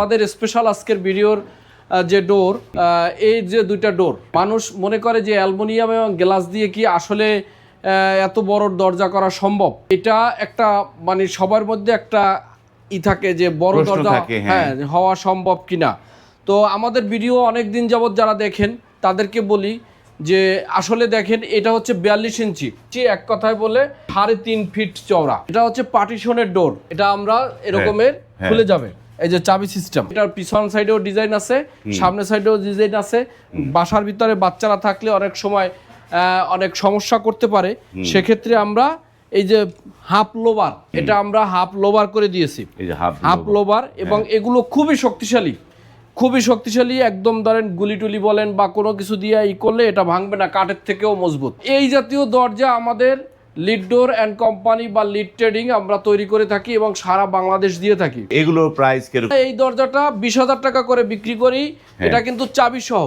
আমাদের স্পেশাল আজকের ভিডিওর যে ডোর এই যে দুইটা ডোর মানুষ মনে করে যে অ্যালুমিনিয়াম এবং গ্লাস দিয়ে কি আসলে এত বড় দরজা করা সম্ভব এটা একটা মানে সবার মধ্যে একটা ই থাকে যে বড় দরজা হ্যাঁ। হ্যাঁ হওয়া সম্ভব কিনা তো আমাদের ভিডিও অনেক দিন যাবত যারা দেখেন তাদেরকে বলি যে আসলে দেখেন এটা হচ্ছে বিয়াল্লিশ ইঞ্চি। এক কথায় বলে সাড়ে তিন ফিট চওড়া। এটা হচ্ছে পার্টিশনের ডোর। এটা আমরা এরকমের হ্যাঁ। খুলে যাবে। এই যে চাবি সিস্টেম। এটার পিছন সাইডেও ডিজাইন আছে সামনের সাইডেও ডিজাইন আছে। বাসার ভিতরে বাচ্চারা থাকলে অনেক সময় অনেক সমস্যা করতে পারে। সেক্ষেত্রে আমরা এই যে হাফ লোবার এটা আমরা হাফ লোবার করে দিয়েছি। হাফ হাফ লোবার। এবং এগুলো খুবই শক্তিশালী। খুবই শক্তিশালী একদম ধরেন গুলি টুলি বলেন বা কোনো কিছু দিয়ে ই করলে এটা ভাঙবে না কাঠের থেকেও মজবুত। এই জাতীয় দরজা আমাদের লিড ডোর অ্যান্ড কোম্পানি বা লিড ট্রেডিং আমরা তৈরি করে থাকি এবং সারা বাংলাদেশ দিয়ে থাকি। এগুলোর প্রাইস এই দরজাটা বিশ হাজার টাকা করে বিক্রি করি এটা কিন্তু চাবি সহ।